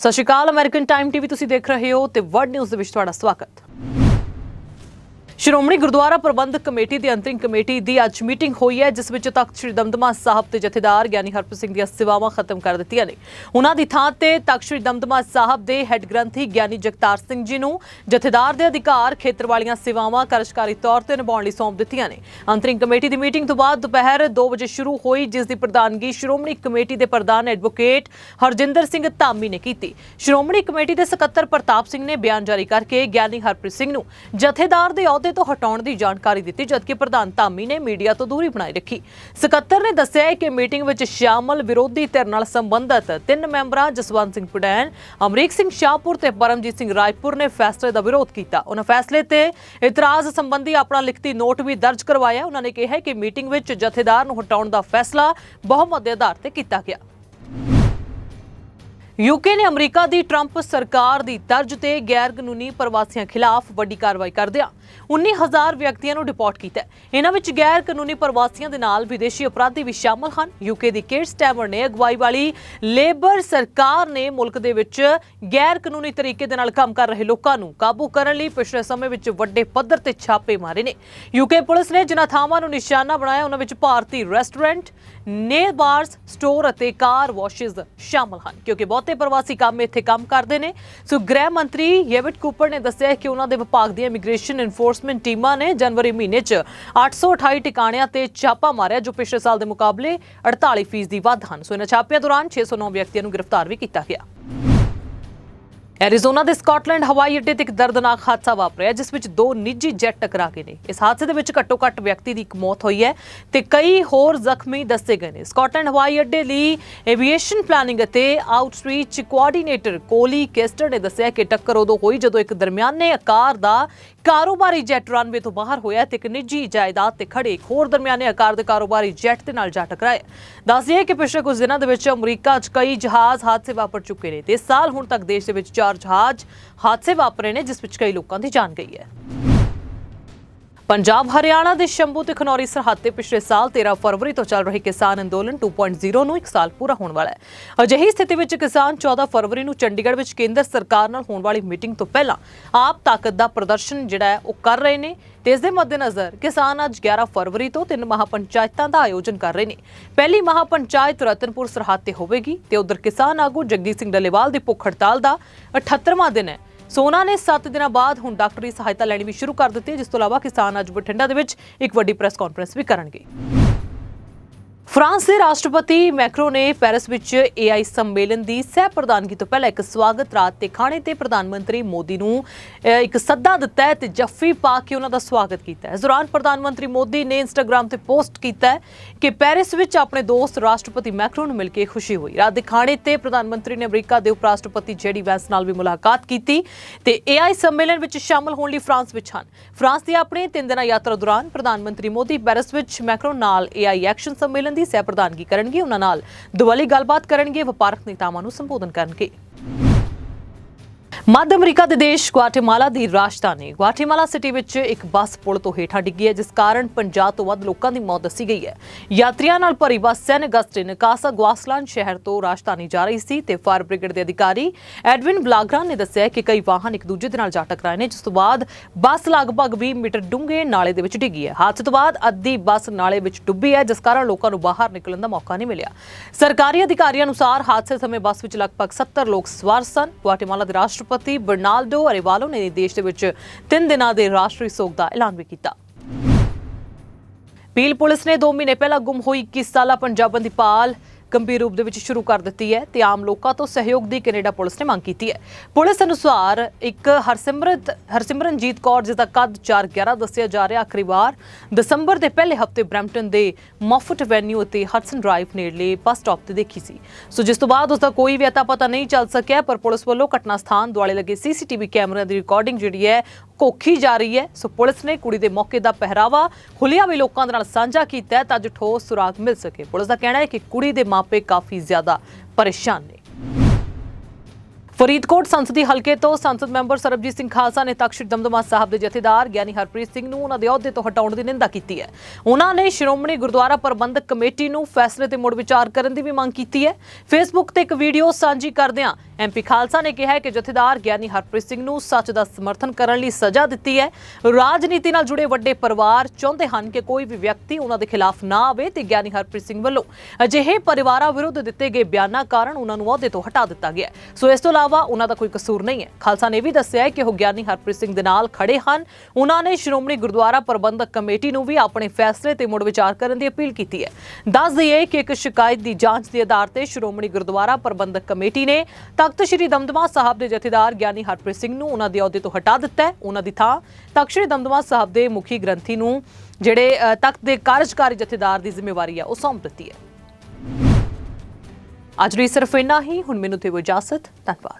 ਸਤਿ ਸ਼੍ਰੀ ਅਕਾਲ, American time TV ਤੁਸੀਂ ਦੇਖ ਰਹੇ ਹੋ ਤੇ ਵਰਡ ਨਿਊਜ਼ ਦੇ ਵਿੱਚ ਤੁਹਾਡਾ ਸਵਾਗਤ। ਸ਼੍ਰੋਮਣੀ ਗੁਰਦੁਆਰਾ ਪ੍ਰਬੰਧਕ ਕਮੇਟੀ ਦੀ ਅੰਤਰਿਮ ਕਮੇਟੀ ਦੀ ਅੱਜ ਮੀਟਿੰਗ ਹੋਈ ਹੈ, ਜਿਸ ਵਿੱਚ ਤਖਤ ਸ੍ਰੀ ਦਮਦਮਾ ਸਾਹਿਬ ਦੇ ਜਥੇਦਾਰ ਗਿਆਨੀ ਹਰਪ੍ਰੀਤ ਸਿੰਘ ਦੀਆਂ ਸੇਵਾਵਾਂ ਖਤਮ ਕਰ ਦਿੱਤੀਆਂ ਨੇ। ਉਹਨਾਂ ਦੀ ਥਾਂ ਤੇ ਤਖਤ ਸ੍ਰੀ ਦਮਦਮਾ ਸਾਹਿਬ ਦੇ ਹੈੱਡ ਗ੍ਰੰਥੀ ਗਿਆਨੀ ਜਗਤਾਰ ਸਿੰਘ ਜੀ ਨੂੰ ਜਥੇਦਾਰ ਦੇ ਅਧਿਕਾਰ ਖੇਤਰ ਵਾਲੀਆਂ ਸੇਵਾਵਾਂ ਕਾਰਜਕਾਰੀ ਤੌਰ ਤੇ ਨਿਭਾਉਣ ਲਈ ਸੌਂਪ ਦਿੱਤੀਆਂ ਨੇ। ਅੰਤਰਿਮ ਕਮੇਟੀ ਦੀ ਮੀਟਿੰਗ ਤੋਂ ਬਾਅਦ ਦੁਪਹਿਰ 2 ਵਜੇ ਸ਼ੁਰੂ ਹੋਈ, ਜਿਸ ਦੀ ਪ੍ਰਧਾਨਗੀ ਸ਼੍ਰੋਮਣੀ ਕਮੇਟੀ ਦੇ ਪ੍ਰਧਾਨ ਐਡਵੋਕੇਟ ਹਰਜਿੰਦਰ ਸਿੰਘ ਧਾਮੀ ਨੇ ਕੀਤੀ। ਸ਼੍ਰੋਮਣੀ ਕਮੇਟੀ ਦੇ ਸਕੱਤਰ ਪ੍ਰਤਾਪ ਸਿੰਘ ਨੇ ਬਿਆਨ ਜਾਰੀ ਕਰਕੇ ਗਿਆਨੀ ਹਰਪ੍ਰੀਤ ਸਿੰਘ ਨੂੰ ਜਥੇਦਾਰ ਦੇ ਅਹੁਦੇ ਤੋਂ ਹਟਾਉਣ ਦੀ ਜਾਣਕਾਰੀ ਦਿੱਤੀ, ਜਦਕਿ ਪ੍ਰਧਾਨ ਧਾਮੀ ਨੇ ਮੀਡੀਆ ਤੋਂ ਦੂਰੀ ਬਣਾਈ ਰੱਖੀ। ਸਕੱਤਰ ਨੇ ਦੱਸਿਆ ਕਿ ਮੀਟਿੰਗ ਵਿੱਚ ਸ਼ਾਮਲ ਵਿਰੋਧੀ ਧਿਰ ਨਾਲ ਸੰਬੰਧਤ ਤਿੰਨ ਮੈਂਬਰਾਂ ਜਸਵੰਤ ਸਿੰਘ ਪੜੈਣ ਅਮਰੀਕ ਸਿੰਘ ਸ਼ਾਹਪੁਰ ਤੇ ਪਰਮਜੀਤ ਸਿੰਘ ਰਾਜਪੁਰ ਨੇ ਫੈਸਲੇ ਦਾ ਵਿਰੋਧ ਕੀਤਾ। ਉਹਨਾਂ ਫੈਸਲੇ ਤੇ ਇਤਰਾਜ਼ ਸੰਬੰਧੀ ਆਪਣਾ ਲਿਖਤੀ ਨੋਟ ਵੀ ਦਰਜ ਕਰਵਾਇਆ। ਉਹਨਾਂ ਨੇ ਕਿਹਾ ਕਿ ਮੀਟਿੰਗ ਵਿੱਚ ਜਥੇਦਾਰ ਨੂੰ ਹਟਾਉਣ ਦਾ ਫੈਸਲਾ ਬਹੁਮਤ ਦੇ ਆਧਾਰ ਤੇ ਕੀਤਾ ਗਿਆ। ਯੂਕੇ ਨੇ ਅਮਰੀਕਾ ਦੀ ਟਰੰਪ ਸਰਕਾਰ ਦੀ ਤਰਜ਼ ਤੇ ਗੈਰ ਕਾਨੂੰਨੀ ਪ੍ਰਵਾਸੀਆਂ ਖਿਲਾਫ ਵੱਡੀ ਕਾਰਵਾਈ ਕਰਦਿਆਂ 19000 ਵਿਅਕਤੀਆਂ ਨੂੰ ਡਿਪੋਰਟ ਕੀਤਾ ਇਹਨਾਂ ਵਿੱਚ ਗੈਰ ਕਾਨੂੰਨੀ ਪ੍ਰਵਾਸੀਆਂ ਦੇ ਨਾਲ ਵਿਦੇਸ਼ੀ ਅਪਰਾਧੀ ਵੀ ਸ਼ਾਮਲ ਹਨ। ਯੂਕੇ ਦੀ ਕੇਟ ਸਟੈਮਰ ਨੇ ਅਗਵਾਈ ਵਾਲੀ ਲੇਬਰ ਸਰਕਾਰ ਨੇ ਮੁਲਕ ਦੇ ਵਿੱਚ ਗੈਰ ਕਾਨੂੰਨੀ ਤਰੀਕੇ ਦੇ ਨਾਲ ਕੰਮ ਕਰ ਰਹੇ ਲੋਕਾਂ ਨੂੰ ਕਾਬੂ ਕਰਨ ਲਈ ਪਿਛਲੇ ਸਮੇਂ ਵਿੱਚ ਵੱਡੇ ਪੱਧਰ ਤੇ ਛਾਪੇ ਮਾਰੇ ਨੇ। ਯੂਕੇ ਪੁਲਿਸ ਨੇ ਜਿਨ੍ਹਾਂ ਥਾਵਾਂ ਨੂੰ ਨਿਸ਼ਾਨਾ ਬਣਾਇਆ, ਉਹਨਾਂ ਵਿੱਚ ਭਾਰਤੀ ਰੈਸਟੋਰੈਂਟ ਨੇ ਬਾਰਸ, ਸਟੋਰ ਅਤੇ ਕਾਰ ਵਾਸ਼ਸ ਸ਼ਾਮਲ ਹਨ। ਕਿਉਂਕਿ ਬਹੁਤ ਪ੍ਰਵਾਸੀ ਕੰਮ ਇੱਥੇ ਕੰਮ ਕਰਦੇ ਨੇ। ਸੋ ਗ੍ਰਹਿ ਮੰਤਰੀ ਯੇਵਿਟ ਕੂਪਰ ਨੇ ਦੱਸਿਆ ਕਿ ਉਹਨਾਂ ਦੇ ਵਿਭਾਗ ਦੀਆਂ ਇਮੀਗ੍ਰੇਸ਼ਨ ਇਨਫੋਰਸਮੈਂਟ ਟੀਮਾਂ ਨੇ ਜਨਵਰੀ ਮਹੀਨੇ 'ਚ 828 ਟਿਕਾਣਿਆਂ ਤੇ ਛਾਪਾ ਮਾਰਿਆ, ਜੋ ਪਿਛਲੇ ਸਾਲ ਦੇ ਮੁਕਾਬਲੇ 48% ਵੱਧ ਹਨ। ਸੋ ਇਹਨਾਂ ਛਾਪਿਆਂ ਦੌਰਾਨ 609 ਵਿਅਕਤੀਆਂ ਨੂੰ ਗ੍ਰਿਫਤਾਰ ਵੀ ਕੀਤਾ ਗਿਆ। ਐਰੀਜ਼ੋਨਾ ਦੇ ਸਕਾਟਲੈਂਡ ਹਵਾਈ ਅੱਡੇ ਤੇ ਇੱਕ ਦਰਦਨਾਕ ਹਾਦਸਾ ਵਾਪਰਿਆ, ਜਿਸ ਵਿੱਚ ਦੋ ਨਿੱਜੀ ਜੈਟ ਟਕਰਾ ਗਏ ਨੇ। ਇਸ ਹਾਦਸੇ ਦੇ ਵਿੱਚ ਘੱਟੋ-ਘੱਟ ਵਿਅਕਤੀ ਦੀ ਇੱਕ ਮੌਤ ਹੋਈ ਹੈ ਤੇ ਕਈ ਹੋਰ ਜ਼ਖਮੀ ਦੱਸੇ ਗਏ ਨੇ। ਸਕਾਟਲੈਂਡ ਹਵਾਈ ਅੱਡੇ ਲਈ ਐਵੀਏਸ਼ਨ ਪਲਾਨਿੰਗ ਅਤੇ ਆਊਟਰੀਚ ਕੋਆਰਡੀਨੇਟਰ ਕੋਲੀ ਕੇਸਟਰ ਨੇ ਦੱਸਿਆ ਕਿ ਟੱਕਰ ਉਦੋਂ ਹੋਈ ਜਦੋਂ ਇੱਕ ਦਰਮਿਆਨੇ ਆਕਾਰ ਦਾ ਕਾਰੋਬਾਰੀ ਜੈਟ ਰਨਵੇ ਤੋਂ ਬਾਹਰ ਹੋਇਆ ਤੇ ਇੱਕ ਨਿੱਜੀ ਜਾਇਦਾਦ ਤੇ ਖੜੇ ਇੱਕ ਹੋਰ ਦਰਮਿਆਨੇ ਆਕਾਰ ਦੇ ਕਾਰੋਬਾਰੀ ਜੈਟ ਦੇ ਨਾਲ ਜਾ ਟਕਰਾਇਆ। ਦੱਸਿਆ ਕਿ ਪਿਛਲੇ ਕੁਝ ਦਿਨਾਂ ਦੇ ਵਿੱਚ ਅਮਰੀਕਾ 'ਚ ਕਈ ਜਹਾਜ਼ ਹਾਦਸੇ ਵਾਪਰ ਚੁੱਕੇ ਨੇ ਤੇ ਸਾਲ ਹੁਣ ਤੱਕ ਦੇਸ਼ ਦੇ ਵਿੱਚ ਚਾਰ ਜਹਾਜ਼ ਹਾਦਸੇ ਵਾਪਰੇ ਨੇ ਜਿਸ ਵਿੱਚ ਕਈ ਲੋਕਾਂ ਦੀ ਜਾਨ ਗਈ ਹੈ। ਪੰਜਾਬ, ਹਰਿਆਣਾ ਦੇ ਸ਼ੰਭੂ ਤੇ ਖਨੌਰੀ ਸਰਹੱਦ ਤੇ ਪਿਛਲੇ ਸਾਲ 13 ਫਰਵਰੀ ਤੋਂ ਚੱਲ ਰਹੇ ਕਿਸਾਨ ਅੰਦੋਲਨ 2.0 ਨੂੰ ਇੱਕ ਸਾਲ ਪੂਰਾ ਹੋਣ ਵਾਲਾ ਹੈ। ਅਜਿਹੀ ਸਥਿਤੀ ਵਿੱਚ ਕਿਸਾਨ 14 ਫਰਵਰੀ ਨੂੰ ਚੰਡੀਗੜ੍ਹ ਵਿੱਚ ਕੇਂਦਰ ਸਰਕਾਰ ਨਾਲ ਹੋਣ ਵਾਲੀ ਮੀਟਿੰਗ ਤੋਂ ਪਹਿਲਾਂ ਆਪ ਤਾਕਤ ਦਾ ਪ੍ਰਦਰਸ਼ਨ ਜਿਹੜਾ ਹੈ ਉਹ ਕਰ ਰਹੇ ਨੇ ਤੇ ਇਸ ਦੇ ਮੱਦੇਨਜ਼ਰ ਕਿਸਾਨ ਅੱਜ 11 ਫਰਵਰੀ ਤੋਂ ਤਿੰਨ ਮਹਾਪੰਚਾਇਤਾਂ ਦਾ ਆਯੋਜਨ ਕਰ ਰਹੇ ਨੇ। ਪਹਿਲੀ ਮਹਾਪੰਚਾਇਤ ਰਤਨਪੁਰ ਸਰਹੱਦ ਤੇ ਹੋਵੇਗੀ ਤੇ ਉਧਰ ਕਿਸਾਨ ਆਗੂ ਜਗਦੀਪ ਸਿੰਘ ਡੱਲੇਵਾਲ ਦੀ ਭੁੱਖ ਹੜਤਾਲ ਦਾ 78ਵਾਂ ਦਿਨ ਹੈ। ਸੋਨਾ ਨੇ 7 ਦਿਨਾਂ ਬਾਅਦ ਹੁਣ ਡਾਕਟਰੀ ਸਹਾਇਤਾ ਲੈਣੀ ਵੀ ਸ਼ੁਰੂ ਕਰ ਦਿੱਤੀ ਹੈ, ਜਿਸ ਤੋਂ ਇਲਾਵਾ ਕਿਸਾਨ ਅੱਜ ਬਠਿੰਡਾ ਦੇ ਵਿੱਚ ਇੱਕ ਵੱਡੀ ਪ੍ਰੈਸ ਕਾਨਫਰੰਸ ਵੀ ਕਰਨਗੇ। ਫਰਾਂਸ ਦੇ ਰਾਸ਼ਟਰਪਤੀ ਮੈਕਰੋ ਨੇ ਪੈਰਿਸ ਵਿੱਚ AI ਸੰਮੇਲਨ ਦੀ ਸਹਿ ਪ੍ਰਧਾਨਗੀ ਤੋਂ ਪਹਿਲਾਂ ਇੱਕ ਸਵਾਗਤ ਰਾਤ ਤੇ ਖਾਣੇ ਤੇ ਪ੍ਰਧਾਨ ਮੰਤਰੀ ਮੋਦੀ ਨੂੰ ਇੱਕ ਸੱਦਾ ਦਿੱਤਾ ਹੈ ਤੇ ਜੱਫੀ ਪਾ ਕੇ ਉਹਨਾਂ ਦਾ ਸਵਾਗਤ ਕੀਤਾ ਹੈ। ਇਸ ਦੌਰਾਨ ਪ੍ਰਧਾਨ ਮੰਤਰੀ ਮੋਦੀ ਨੇ ਇੰਸਟਾਗ੍ਰam ਤੇ ਪੋਸਟ ਕੀਤਾ ਹੈ ਕਿ ਪੈਰਿਸ ਵਿੱਚ ਆਪਣੇ ਦੋਸਤ ਰਾਸ਼ਟਰਪਤੀ ਮੈਕਰੋ ਨੂੰ ਮਿਲ ਕੇ ਖੁਸ਼ੀ ਹੋਈ। ਰਾਤ ਦੇ ਖਾਣੇ ਤੇ ਪ੍ਰਧਾਨ ਮੰਤਰੀ ਨੇ ਅਮਰੀਕਾ ਦੇ ਉਪ ਰਾਸ਼ਟਰਪਤੀ ਜੈਡੀ ਵੈਂਸ ਨਾਲ ਵੀ ਮੁਲਾਕਾਤ ਕੀਤੀ ਤੇ AI ਸੰਮੇਲਨ ਵਿੱਚ ਸ਼ਾਮਲ ਹੋਣ ਲਈ ਫਰਾਂਸ ਵਿੱਚ ਹਨ। ਫਰਾਂਸ ਦੀ ਆਪਣੇ ਤਿੰਨ ਦਿਨਾਂ ਯਾਤਰਾ ਦੌਰਾਨ ਪ੍ਰਧਾਨ ਮੰਤਰੀ ਮੋਦੀ ਪੈਰਿਸ ਵਿੱਚ ਮੈਕਰੋ ਨਾਲ AI ਐਕਸ਼ਨ ਸੰਮੇਲਨ ਦੀ ਸਹਿ ਪ੍ਰਧਾਨਗੀ ਕਰਨਗੇ ਉਹਨਾਂ ਨਾਲ ਦੁਵੱਲੀ ਗੱਲਬਾਤ ਕਰਨਗੇ ਵਪਾਰਕ ਨੇਤਾਵਾਂ ਨੂੰ ਸੰਬੋਧਨ ਕਰਨਗੇ। ਮੱਧ ਅਮਰੀਕਾ ਦੇ ਦੇਸ਼ ਗੁਆਟੇਮਾਲਾ ਦੀ ਰਾਜਧਾਨੀ ਗੁਆਟੇਮਾਲਾ ਸਿਟੀ ਵਿੱਚ ਇੱਕ ਬੱਸ ਪੁਲ ਤੋਂ ਹੇਠਾਂ ਡਿੱਗੀ ਹੈ, ਜਿਸ ਕਾਰਨ 50 ਤੋਂ ਵੱਧ ਲੋਕਾਂ ਦੀ ਮੌਤ ਦੱਸੀ ਗਈ ਹੈ। ਯਾਤਰੀਆਂ ਨਾਲ ਭਰੀ ਬੱਸ ਸੈਨ ਅਗਸਟਿਨ ਕਾਸਾ ਗੁਆਸਲਾਨ ਸ਼ਹਿਰ ਤੋਂ ਰਾਜਧਾਨੀ ਜਾ ਰਹੀ ਸੀ ਤੇ ਫਾਇਰ ਬ੍ਰਿਗੇਡ ਦੇ ਅਧਿਕਾਰੀ ਐਡਵਿਨ ਬਲਾਗਰਾ ਨੇ ਦੱਸਿਆ ਕਿ ਕਈ ਵਾਹਨ ਇੱਕ ਦੂਜੇ ਦੇ ਨਾਲ ਜਾ ਟਕਰਾਏ ਨੇ, ਜਿਸ ਤੋਂ ਬਾਅਦ ਬੱਸ ਲਗਭਗ 20 ਮੀਟਰ ਡੂੰਘੇ ਨਾਲੇ ਦੇ ਵਿੱਚ ਡਿੱਗੀ ਹੈ। ਹਾਦਸੇ ਤੋਂ ਬਾਅਦ ਅੱਧੀ ਬੱਸ ਨਾਲੇ ਵਿੱਚ ਡੁੱਬੀ ਹੈ, ਜਿਸ ਕਾਰਨ ਲੋਕਾਂ ਨੂੰ ਬਾਹਰ ਨਿਕਲਣ ਦਾ ਮੌਕਾ ਨਹੀਂ ਮਿਲਿਆ। ਸਰਕਾਰੀ ਅਧਿਕਾਰੀਆਂ ਅਨੁਸਾਰ ਹਾਦਸੇ ਸਮੇਂ ਬੱਸ ਵਿੱਚ ਲਗਭਗ 70 ਲੋਕ ਸਵਾਰ ਸਨ। ਗੁਆਟੇਮਾਲਾ ਦੇ ਰਾਸ਼ਟਰਪਤੀ ਬਰਨਾਲਡੋ ਅਰੇਵਾਲੋ ਨੇ ਦੇਸ਼ ਦੇ ਵਿੱਚ 3 ਦਿਨਾਂ ਦੇ ਰਾਸ਼ਟਰੀ ਸੋਗ ਦਾ ਐਲਾਨ ਵੀ ਕੀਤਾ। ਪੀਲ ਪੁਲਿਸ ਨੇ 2 ਮਹੀਨੇ ਪਹਿਲਾਂ ਗੁੰਮ ਹੋਈ 21 ਸਾਲਾ ਪੰਜਾਬਣ ਦੀ ਭਾਲ ਗੰਭੀਰ ਰੂਪ ਦੇ ਵਿੱਚ ਸ਼ੁਰੂ ਕਰ ਦਿੱਤੀ ਹੈ ਤੇ ਆਮ ਲੋਕਾਂ ਤੋਂ ਸਹਿਯੋਗ ਦੀ ਕੈਨੇਡਾ ਪੁਲਿਸ ਨੇ ਮੰਗ ਕੀਤੀ ਹੈ। ਪੁਲਿਸ ਅਨੁਸਾਰ ਇੱਕ ਹਰਸਿਮਰਤ, ਹਰਸਿਮਰਨਜੀਤ ਕੌਰ ਜਿਸ ਦਾ ਕੱਦ 411 ਦੱਸਿਆ ਜਾ ਰਿਹਾ, ਆਖਰੀ ਵਾਰ ਦਸੰਬਰ ਦੇ ਪਹਿਲੇ ਹਫ਼ਤੇ ਬ੍ਰੈਂਪਟਨ ਦੇ ਮਫਟ ਵੈਨਿਊ ਅਤੇ ਹਡਸਨ ਡਰਾਈਵ ਨੇੜਲੇ ਬੱਸ ਸਟਾਪ ਤੇ ਦੇਖੀ ਸੀ। ਸੋ ਜਿਸ ਤੋਂ ਬਾਅਦ ਉਸ ਦਾ ਕੋਈ ਵੀ ਅਤਾ ਪਤਾ ਨਹੀਂ ਚੱਲ ਸਕਿਆ, ਪਰ ਪੁਲਿਸ ਵੱਲੋਂ ਘਟਨਾ ਸਥਾਨ ਦੁਆਲੇ ਲੱਗੇ ਸੀਸੀਟੀਵੀ ਕੈਮਰਿਆਂ ਦੀ ਰਿਕਾਰਡਿੰਗ ਜਿਹੜੀ ਹੈ ਕੋਖੀ ਜਾ ਰਹੀ ਹੈ। ਸੋ ਪੁਲਿਸ ਨੇ ਕੁੜੀ ਦੇ ਮੌਕੇ ਦਾ ਪਹਿਰਾਵਾ ਹੁਲੀਆ ਵੀ ਲੋਕਾਂ ਦੇ ਨਾਲ ਸਾਂਝਾ ਕੀਤਾ ਤਾਂ ਜੋ ਠੋਸ ਸੁਰਾਗ ਮਿਲ ਸਕੇ। ਪੁਲਿਸ ਦਾ ਕਹਿਣਾ ਹੈ ਕਿ ਕੁੜੀ ਦੇ ਮਾਪੇ ਕਾਫੀ ਜ਼ਿਆਦਾ ਪਰੇਸ਼ਾਨ ਨੇ। ਫਰੀਦਕੋਟ ਸੰਸਦੀ ਹਲਕੇ ਤੋਂ ਸੰਸਦ ਮੈਂਬਰ ਸਰਬਜੀਤ ਸਿੰਘ ਖਾਲਸਾ ਨੇ ਤਖਤ ਦਮਦਮਾ ਸਾਹਿਬ ਦੇ ਜਥੇਦਾਰ ਗਿਆਨੀ ਹਰਪ੍ਰੀਤ ਸਿੰਘ ਨੂੰ ਉਹਨਾਂ ਦੇ ਅਹੁਦੇ ਤੋਂ ਹਟਾਉਣ ਦੀ ਨਿੰਦਾ ਕੀਤੀ ਹੈ। ਉਹਨਾਂ ਨੇ ਸ਼੍ਰੋਮਣੀ ਗੁਰਦੁਆਰਾ ਪ੍ਰਬੰਧਕ ਕਮੇਟੀ ਨੂੰ ਫੈਸਲੇ ਤੇ ਮੁੜ ਵਿਚਾਰ ਕਰਨ ਦੀ ਵੀ ਮੰਗ ਕੀਤੀ ਹੈ। ਫੇਸਬੁੱਕ ਤੇ ਇੱਕ ਵੀਡੀਓ ਸਾਂਝੀ ਕਰਦਿਆਂ ਐਮਪੀ ਖਾਲਸਾ ਨੇ ਕਿਹਾ ਕਿ ਜਥੇਦਾਰ ਗਿਆਨੀ ਹਰਪ੍ਰੀਤ ਸਿੰਘ ਨੂੰ ਸੱਚ ਦਾ ਸਮਰਥਨ ਕਰਨ ਲਈ ਸਜ਼ਾ ਦਿੱਤੀ ਹੈ। ਰਾਜਨੀਤੀ ਨਾਲ ਜੁੜੇ ਵੱਡੇ ਪਰਿਵਾਰ ਚਾਹੁੰਦੇ ਹਨ ਕਿ ਕੋਈ ਵੀ ਵਿਅਕਤੀ ਉਹਨਾਂ ਦੇ ਖਿਲਾਫ ਨਾ ਆਵੇ ਤੇ ਗਿਆਨੀ ਹਰਪ੍ਰੀਤ ਸਿੰਘ ਵੱਲੋਂ ਅਜਿਹੇ ਪਰਿਵਾਰਾਂ ਵਿਰੁੱਧ ਦਿੱਤੇ ਗਏ ਬਿਆਨਾਂ ਕਾਰਨ ਉਹਨਾਂ ਨੂੰ ਅਹੁਦੇ ਤੋਂ ਹਟਾ ਦਿੱਤਾ ਗਿਆ ਸੋ ਇਸ ਤੋਂ ਇਲਾਵਾ ਉਹਨਾਂ ਦਾ ਕੋਈ ਕਸੂਰ ਨਹੀਂ ਹੈ। ਖਾਲਸਾ ਨੇ ਵੀ ਦੱਸਿਆ ਹੈ ਕਿ ਉਹ ਗਿਆਨੀ ਹਰਪ੍ਰੀਤ ਸਿੰਘ ਦੇ ਨਾਲ ਖੜੇ ਹਨ। ਉਹਨਾਂ ਨੇ ਸ਼੍ਰੋਮਣੀ ਗੁਰਦੁਆਰਾ ਪ੍ਰਬੰਧਕ ਕਮੇਟੀ ਨੂੰ ਵੀ ਆਪਣੇ ਫੈਸਲੇ ਤੇ ਮੁੜ ਵਿਚਾਰ ਕਰਨ ਦੀ ਅਪੀਲ ਕੀਤੀ ਹੈ। ਦੱਸ ਦਈਏ ਕਿ ਇੱਕ ਸ਼ਿਕਾਇਤ ਦੀ ਜਾਂਚ ਦੇ ਆਧਾਰ ਤੇ ਸ਼੍ਰੋਮਣੀ ਗੁਰਦੁਆਰਾ ਪ੍ਰਬੰਧਕ ਕਮੇਟੀ ਨੇ ਤਖਤ ਸ੍ਰੀ ਦਮਦਮਾ ਸਾਹਿਬ ਦੇ ਜਥੇਦਾਰ ਗਿਆਨੀ ਹਰਪ੍ਰੀਤ ਸਿੰਘ ਨੂੰ ਉਹਨਾਂ ਦੇ ਅਹੁਦੇ ਤੋਂ ਹਟਾ ਦਿੱਤਾ ਹੈ। ਉਹਨਾਂ ਦੀ ਥਾਂ ਤਖਤ ਸ੍ਰੀ ਦਮਦਮਾ ਸਾਹਿਬ ਦੇ ਮੁਖੀ ਗ੍ਰੰਥੀ ਨੂੰ ਜਿਹੜੇ ਤਖਤ ਦੇ ਕਾਰਜਕਾਰੀ ਜਥੇਦਾਰ ਦੀ ਜ਼ਿੰਮੇਵਾਰੀ ਹੈ, ਉਹ ਸੌਂਪ ਦਿੱਤੀ ਹੈ। ਅੱਜ ਲਈ ਸਿਰਫ ਇੰਨਾ ਹੀ। ਹੁਣ ਮੈਨੂੰ ਤੇ ਇਜਾਜ਼ਤ। ਧੰਨਵਾਦ।